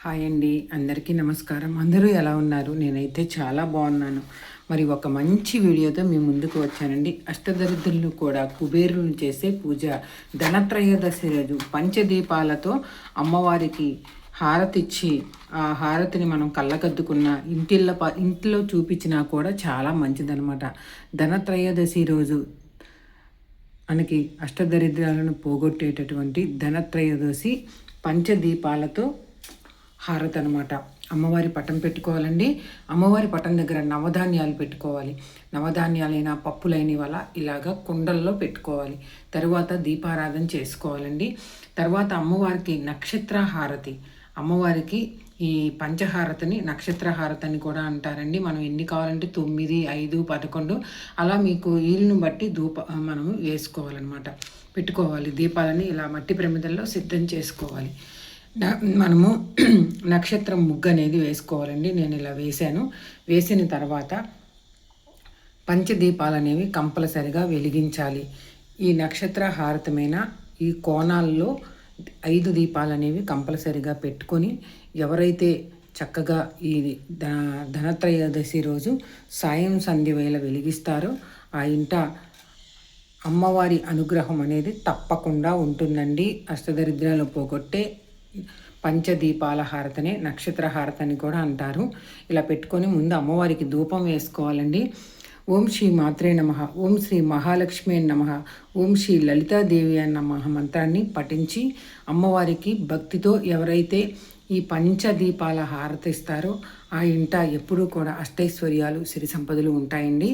Hi అండి. అందరికీ నమస్కారం. అందరూ ఎలా ఉన్నారు? నేనైతే చాలా బాగున్నాను. మరి ఒక మంచి వీడియోతో మీ ముందుకు వచ్చానండి. అష్టదరిద్రులు కూడా కుబేరులను చేసే పూజ. ధనత్రయోదశి రోజు పంచదీపాలతో అమ్మవారికి హారతిచ్చి ఆ హారతిని మనం కళ్ళకద్దుకున్న ఇంటిల్లో ప ఇంట్లో చూపించినా కూడా చాలా మంచిదనమాట ధనత్రయోదశి రోజు మనకి అష్టదరిద్రాలను పోగొట్టేటటువంటి ధనత్రయోదశి పంచదీపాలతో హారతి అనమాట అమ్మవారి పటం పెట్టుకోవాలండి. అమ్మవారి పటం దగ్గర నవధాన్యాలు పెట్టుకోవాలి. నవధాన్యాలైన పప్పులైన వల్ల ఇలాగ కుండల్లో పెట్టుకోవాలి. తరువాత దీపారాధన చేసుకోవాలండి. తర్వాత అమ్మవారికి నక్షత్ర హారతి అమ్మవారికి ఈ పంచహారతిని నక్షత్ర హారతి కూడా అంటారండి. మనం ఎన్ని కావాలంటే తొమ్మిది ఐదు పదకొండు అలా మీకు వీలును బట్టి ధూప మనము వేసుకోవాలన్నమాట. పెట్టుకోవాలి. దీపాలని ఇలా మట్టి ప్రమిదల్లో సిద్ధం చేసుకోవాలి. మనము నక్షత్రం ముగ్గు అనేది వేసుకోవాలండి. నేను ఇలా వేశాను. వేసిన తర్వాత పంచదీపాలు అనేవి కంపల్సరిగా వెలిగించాలి. ఈ నక్షత్ర హారతమైన ఈ కోణాల్లో ఐదు దీపాలు అనేవి కంపల్సరిగా పెట్టుకొని ఎవరైతే చక్కగా ఈ ధనత్రయోదశి రోజు సాయం సంధ్య వేళ వెలిగిస్తారో ఆ ఇంట అమ్మవారి అనుగ్రహం అనేది తప్పకుండా ఉంటుందండి. అష్టదరిద్రాలు పోగొట్టే పంచదీపాల హారతనే నక్షత్ర హారతని కూడా అంటారు. ఇలా పెట్టుకొని ముందు అమ్మవారికి ధూపం వేసుకోవాలండి. ఓం శ్రీ మాత్రే నమ. ఓం శ్రీ మహాలక్ష్మి నమ. ఓం శ్రీ లలితాదేవి అన్న మంత్రాన్ని పఠించి అమ్మవారికి భక్తితో ఎవరైతే ఈ పంచదీపాల హారతి ఇస్తారో ఆ ఇంట ఎప్పుడూ కూడా అష్టైశ్వర్యాలు సిరి సంపదలు ఉంటాయండి.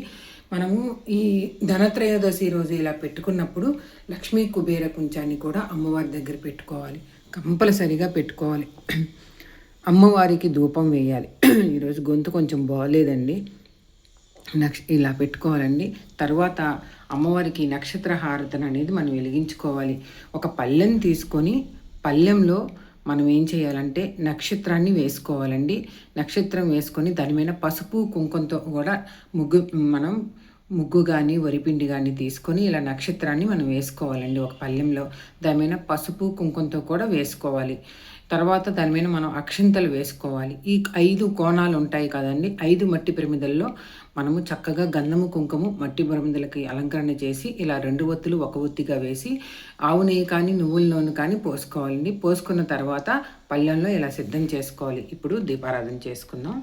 మనము ఈ ధనత్రయోదశి రోజు ఇలా పెట్టుకున్నప్పుడు లక్ష్మీ కుబేర కుంచాన్ని కూడా అమ్మవారి దగ్గర పెట్టుకోవాలి. కంపల్సరిగా పెట్టుకోవాలి. అమ్మవారికి ధూపం వేయాలి. ఈరోజు గొంతు కొంచెం బాగోలేదండి నక్ష ఇలా పెట్టుకోవాలండి. తర్వాత అమ్మవారికి నక్షత్ర హారతన అనేది మనం వెలిగించుకోవాలి. ఒక పళ్ళెం తీసుకొని పళ్ళెంలో మనం ఏం చేయాలంటే నక్షత్రాన్ని వేసుకోవాలండి. నక్షత్రం వేసుకొని దాని మీద పసుపు కుంకుమతో కూడా ముగ్గు మనం ముగ్గు కానీ వరిపిండి కానీ తీసుకొని ఇలా నక్షత్రాన్ని మనం వేసుకోవాలండి. ఒక పళ్ళెంలో దాని మీద పసుపు కుంకుమతో కూడా వేసుకోవాలి. తర్వాత దాని మీద మనం అక్షింతలు వేసుకోవాలి. ఈ ఐదు కోణాలు ఉంటాయి కదండి. ఐదు మట్టి పిరమిదల్లో మనము చక్కగా గంధము కుంకుమ మట్టి పిరమిదలకి అలంకరణ చేసి ఇలా రెండు ఒత్తులు ఒక ఒత్తిగా వేసి ఆవు నెయ్యి కానీ నువ్వుల నూనె కానీ పోసుకోవాలండి. పోసుకున్న తర్వాత పళ్ళెంలో ఇలా సిద్ధం చేసుకోవాలి. ఇప్పుడు దీపారాధన చేసుకుందాం.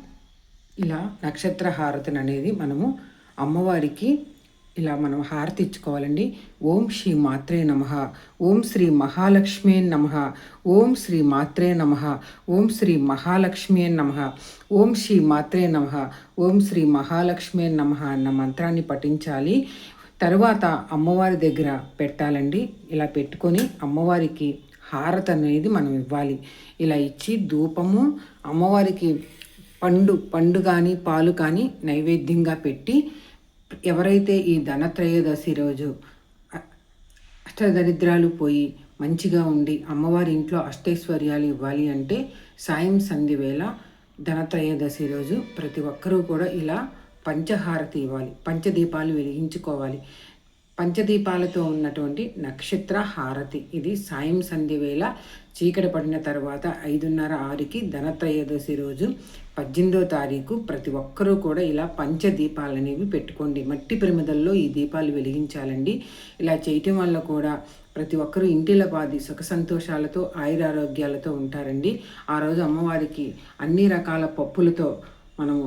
ఇలా నక్షత్ర హారతిని అనేది మనము అమ్మవారికి ఇలా మనం హారతి ఇచ్చుకోవాలండి. ఓం శ్రీ మాత్రే నమ. ఓం శ్రీ మహాలక్ష్మే నమ. ఓం శ్రీ మాత్రే నమ. ఓం శ్రీ మహాలక్ష్మి నమ. ఓం శ్రీ మాత్రే నమ. ఓం శ్రీ మహాలక్ష్మే నమ అన్న మంత్రాన్ని పఠించాలి. తరువాత అమ్మవారి దగ్గర పెట్టాలండి. ఇలా పెట్టుకొని అమ్మవారికి హారత అనేది మనం ఇవ్వాలి. ఇలా ఇచ్చి ధూపము అమ్మవారికి పండు పండు కానీ పాలు కానీ నైవేద్యంగా పెట్టి ఎవరైతే ఈ ధనత్రయోదశి రోజు అష్టదరిద్రాలు పోయి మంచిగా ఉండి అమ్మవారి ఇంట్లో అష్టైశ్వర్యాలు ఇవ్వాలి అంటే సాయం సంధి వేళ ధనత్రయోదశి రోజు ప్రతి ఒక్కరూ కూడా ఇలా పంచహారతి ఇవ్వాలి. పంచదీపాలు వెలిగించుకోవాలి. పంచదీపాలతో ఉన్నటువంటి నక్షత్ర హారతి. ఇది సాయం సంధ్య వేళ చీకటి పడిన తర్వాత ఐదున్నర ఆరుకి ధనత్రయోదశి రోజు పద్దెనిమిదో తారీఖు ప్రతి ఒక్కరూ కూడా ఇలా పంచదీపాలు అనేవి పెట్టుకోండి. మట్టి ప్రమిదల్లో ఈ దీపాలు వెలిగించాలండి. ఇలా చేయటం వల్ల కూడా ప్రతి ఒక్కరూ ఇంటిలో పాది సుఖ సంతోషాలతో ఆయురారోగ్యాలతో ఉంటారండి. ఆ రోజు అమ్మవారికి అన్ని రకాల పప్పులతో మనము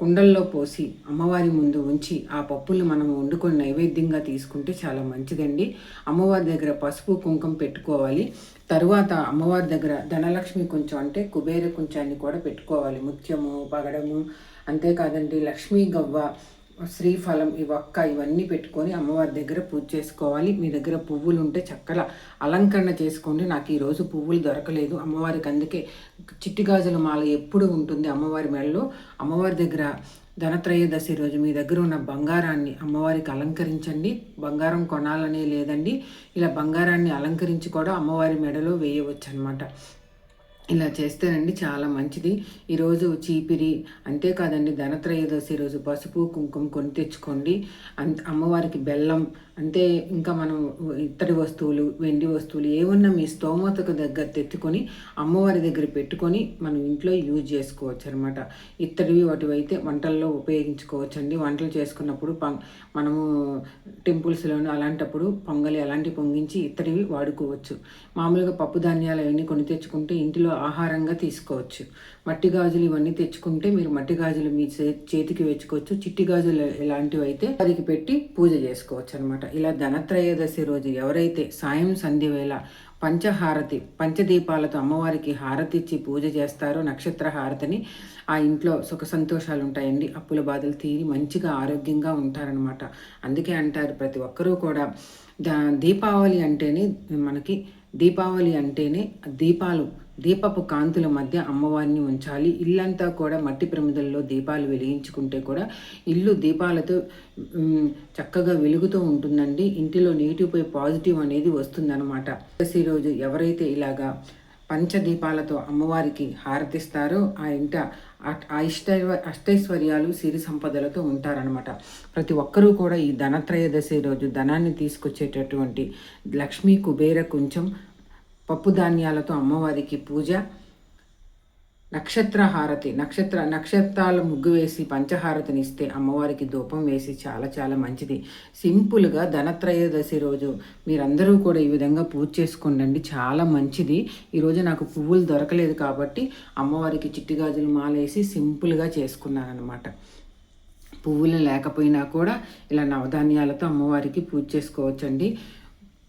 కుండల్లో పోసి అమ్మవారి ముందు ఉంచి ఆ పప్పులు మనం వండుకొని నైవేద్యంగా తీసుకుంటే చాలా మంచిదండి. అమ్మవారి దగ్గర పసుపు కుంకుమ పెట్టుకోవాలి. తరువాత అమ్మవారి దగ్గర ధనలక్ష్మి కొంచెం అంటే కుబేర కొంచాన్ని కూడా పెట్టుకోవాలి. ముత్యము పగడము అంతేకాదండి లక్ష్మీ గవ్వ శ్రీఫలం ఈ ఒక్క ఇవన్నీ పెట్టుకొని అమ్మవారి దగ్గర పూజ చేసుకోవాలి. మీ దగ్గర పువ్వులు ఉంటే చక్కగా అలంకరణ చేసుకోండి. నాకు ఈరోజు పువ్వులు దొరకలేదు. అమ్మవారికి అందుకే చిట్టి గాజుల మాల ఎప్పుడు ఉంటుంది అమ్మవారి మెడలో. అమ్మవారి దగ్గర ధనత్రయోదశి రోజు మీ దగ్గర ఉన్న బంగారాన్ని అమ్మవారికి అలంకరించండి. బంగారం కొనాలనే లేదండి. ఇలా బంగారాన్ని అలంకరించి కూడా అమ్మవారి మెడలో వేయవచ్చు అనమాట ఇలా చేస్తేనండి చాలా మంచిది. ఈరోజు చీపిరి అంతేకాదండి ధనత్రయోదశి రోజు పసుపు కుంకుమ కొని తెచ్చుకోండి. అంత అమ్మవారికి బెల్లం అంటే ఇంకా మనం ఇత్తడి వస్తువులు వెండి వస్తువులు ఏమన్నా మీ స్తోమతకు దగ్గర తెచ్చుకొని అమ్మవారి దగ్గర పెట్టుకొని మనం ఇంట్లో యూజ్ చేసుకోవచ్చు అనమాట ఇత్తడివి వాటివైతే వంటల్లో ఉపయోగించుకోవచ్చు అండి వంటలు చేసుకున్నప్పుడు పం మనము టెంపుల్స్లోను అలాంటప్పుడు పొంగలి అలాంటివి పొంగించి ఇత్తడివి వాడుకోవచ్చు. మామూలుగా పప్పు ధాన్యాలు అవన్నీ కొని తెచ్చుకుంటే ఇంటిలో ఆహారంగా తీసుకోవచ్చు. మట్టి గాజులు ఇవన్నీ తెచ్చుకుంటే మీరు మట్టి గాజులు మీ చేతికి వెచ్చుకోవచ్చు చిట్టి గాజులు ఇలాంటివి అయితే అదికి పెట్టి పూజ చేసుకోవచ్చు అనమాట ఇలా ధనత్రయోదశి రోజు ఎవరైతే సాయం సంధ్యవేళ పంచహారతి పంచదీపాలతో అమ్మవారికి హారతి ఇచ్చి పూజ చేస్తారో నక్షత్ర హారతిని ఆ ఇంట్లో సుఖ సంతోషాలు ఉంటాయండి అప్పుల బాధలు తీరి మంచిగా ఆరోగ్యంగా ఉంటారనమాట అందుకే అంటారు ప్రతి ఒక్కరూ కూడా దీపావళి అంటేనే మనకి దీపావళి అంటేనే దీపాలు దీపపు కాంతుల మధ్య అమ్మవారిని ఉంచాలి. ఇల్లంతా కూడా మట్టి ప్రమిదల్లో దీపాలు వెలిగించుకుంటే కూడా ఇల్లు దీపాలతో చక్కగా వెలుగుతూ ఉంటుందండి. ఇంటిలో నెగిటివ్ పాజిటివ్ అనేది వస్తుందన్నమాట. రోజు ఎవరైతే ఇలాగా పంచదీపాలతో అమ్మవారికి హారతిస్తారో. ఆ ఇంట ఆ ఇష్టైవ అష్టైశ్వర్యాలు సిరి సంపదలతో ఉంటారనమాట ప్రతి ఒక్కరూ కూడా ఈ ధనత్రయోదశి రోజు ధనాన్ని తీసుకొచ్చేటటువంటి లక్ష్మీ కుబేర కొంచెం పప్పు ధాన్యాలతో అమ్మవారికి పూజ నక్షత్ర హారతి నక్షత్ర నక్షత్రాలు ముగ్గు వేసి పంచహారతిని ఇస్తే అమ్మవారికి ధూపం వేసి చాలా చాలా మంచిది. సింపుల్గా ధనత్రయోదశి రోజు మీరందరూ కూడా ఈ విధంగా పూజ చేసుకోండి చాలా మంచిది. ఈరోజు నాకు పువ్వులు దొరకలేదు కాబట్టి అమ్మవారికి చిట్టి గాజులు మాలేసి సింపుల్గా చేసుకున్నానమాట పువ్వులు లేకపోయినా కూడా ఇలా నవధాన్యాలతో అమ్మవారికి పూజ చేసుకోవచ్చండి.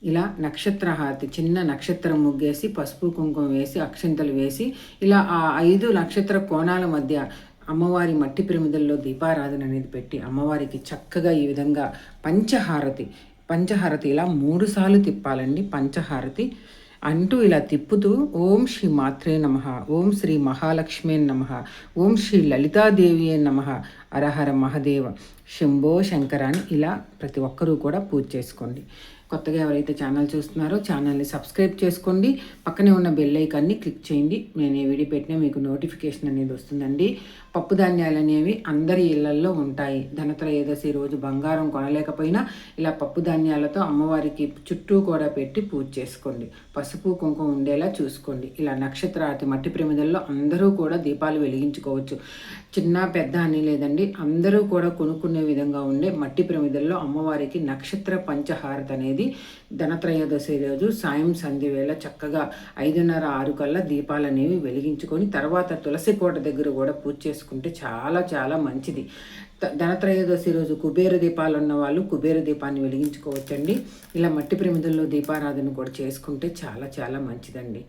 ఇలా నక్షత్ర హారతి చిన్న నక్షత్రం ముగ్గేసి పసుపు కుంకుమ వేసి అక్షంతలు వేసి ఇలా ఆ ఐదు నక్షత్ర కోణాల మధ్య అమ్మవారి మట్టి ప్రమిదల్లో దీపారాధన అనేది పెట్టి అమ్మవారికి చక్కగా ఈ విధంగా పంచహారతి పంచహారతి ఇలా మూడు సార్లు తిప్పాలండి పంచహారతి అంటూ ఇలా తిప్పుతూ ఓం శ్రీ మాత్రే నమ ఓం శ్రీ మహాలక్ష్మే నమ ఓం శ్రీ లలితాదేవియే నమ అరహర మహదేవ శంభో శంకరాన్ని ఇలా ప్రతి ఒక్కరూ కూడా పూజ చేసుకోండి. కొత్తగా ఎవరైతే ఛానల్ చూస్తున్నారో ఛానల్ని సబ్స్క్రైబ్ చేసుకోండి. పక్కనే ఉన్న బెల్ ఐకాన్ని క్లిక్ చేయండి. నేను ఏ వీడియో పెట్టినా మీకు నోటిఫికేషన్ అనేది వస్తుందండి. పప్పు ధాన్యాలు అనేవి అందరి ఇళ్ళల్లో ఉంటాయి. ధనత్రయోదశి రోజు బంగారం కొనలేకపోయినా ఇలా పప్పు ధాన్యాలతో అమ్మవారికి చుట్టూ కూడా పెట్టి పూజ చేసుకోండి. పసుపు కుంకుమ ఉండేలా చూసుకోండి. ఇలా నక్షత్రాతి మట్టి ప్రమిదల్లో అందరూ కూడా దీపాలు వెలిగించుకోవచ్చు. చిన్న పెద్ద అని లేదండి. అందరూ కూడా కొనుక్కునే విధంగా ఉండే మట్టి ప్రమిదల్లో అమ్మవారికి నక్షత్ర పంచహారత అనేది ధనత్రయోదశి రోజు సాయం సంధి వేళ చక్కగా ఐదున్నర ఆరు కల్లా దీపాలు అనేవి వెలిగించుకొని తర్వాత తులసి కోట దగ్గర కూడా పూజ చేసుకుంటే చాలా చాలా మంచిది. ధనత్రయోదశి రోజు కుబేర దీపాలు ఉన్న వాళ్ళు కుబేర దీపాన్ని వెలిగించుకోవచ్చండి. ఇలా మట్టి ప్రమిదల్లో దీపారాధన కూడా చేసుకుంటే చాలా చాలా మంచిదండి.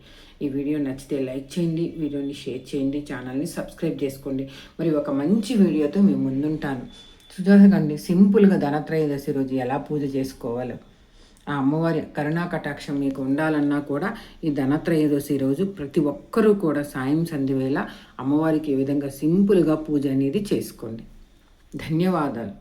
ఈ వీడియో నచ్చితే లైక్ చేయండి వీడియోని షేర్ చేయండి ఛానల్ని సబ్స్క్రైబ్ చేసుకోండి. మరి ఒక మంచి వీడియోతో మేము ముందుంటాను. చూడకండి సింపుల్గా ధనత్రయోదశి రోజు ఎలా పూజ చేసుకోవాలో. ఆ అమ్మవారి కరుణా కటాక్షం మీకు ఉండాలన్నా కూడా ఈ ధనత్రయోదశి రోజు ప్రతి ఒక్కరూ కూడా సాయం సంధివేళ అమ్మవారికి ఈ విధంగా సింపుల్గా పూజ అనేది చేసుకోండి. ధన్యవాదాలు